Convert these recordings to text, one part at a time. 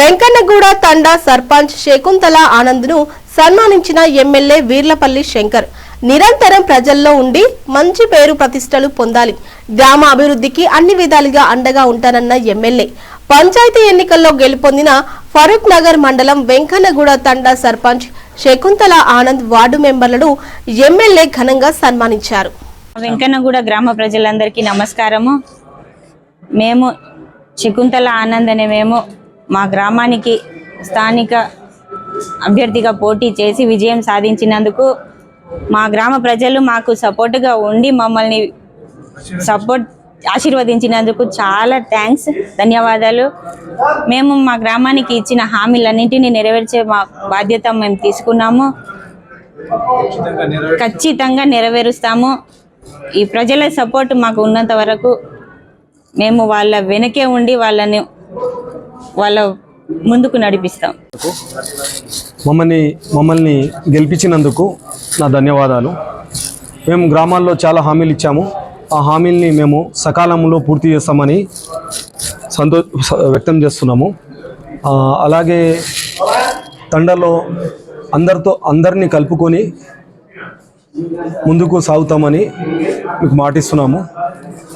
వెంకన్నగూడ తండా సర్పంచ్ శకుంతల ఆనంద్ను సన్మానించిన ఎమ్మెల్యే వీర్లపల్లి శంకర్. నిరంతరం ప్రజల్లో ఉండి మంచి పేరు ప్రతిష్టలు పొందాలి. గ్రామ అభివృద్ధికి అన్ని విధాలుగా అండగా ఉంటానన్న ఎమ్మెల్యే. పంచాయతీ ఎన్నికల్లో గెలుపొందిన ఫరూక్ నగర్ మండలం వెంకన్నగూడ తండా సర్పంచ్ శకుంతల ఆనంద్ వార్డు మెంబర్లను ఎమ్మెల్యే ఘనంగా సన్మానించారు. వెంకన్నగూడ గ్రామ ప్రజలందరికీ నమస్కారము. మేము శకుంతల ఆనంద్ అనే మేము మా గ్రామానికి స్థానిక అభ్యర్థిగా పోటీ చేసి విజయం సాధించినందుకు మా గ్రామ ప్రజలు మాకు సపోర్ట్గా ఉండి మమ్మల్ని సపోర్ట్ ఆశీర్వదించినందుకు చాలా థ్యాంక్స్ ధన్యవాదాలు. మేము మా గ్రామానికి ఇచ్చిన హామీలన్నింటినీ నెరవేర్చే మా బాధ్యత మేము తీసుకున్నాము. ఖచ్చితంగా నెరవేరుస్తాము. ఈ ప్రజల సపోర్ట్ మాకు ఉన్నంత వరకు మేము వాళ్ళ వెనకే ఉండి వాళ్ళని వాళ్ళ ముందుకు నడిపిస్తాం. మమ్మల్ని మమ్మల్ని గెలిపించినందుకు నా ధన్యవాదాలు. మేము గ్రామాల్లో చాలా హామీలు ఇచ్చాము. ఆ హామీల్ని మేము సకాలంలో పూర్తి చేస్తామని సంతో వ్యక్తం చేస్తున్నాము. అలాగే తండలో అందరితో అందరినీ కలుపుకొని ముందుకు సాగుతామని మీకు మాటిస్తున్నాము.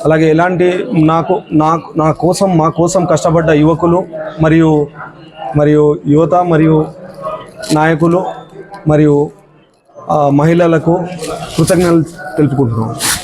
అలాగే ఎలాంటి నాకు నాకు నా కోసం మా కోసం కష్టపడ్డ యువకులు మరియు మరియు యువత మరియు నాయకులు మరియు మహిళలకు కృతజ్ఞతలు తెలుపుకుంటున్నాం.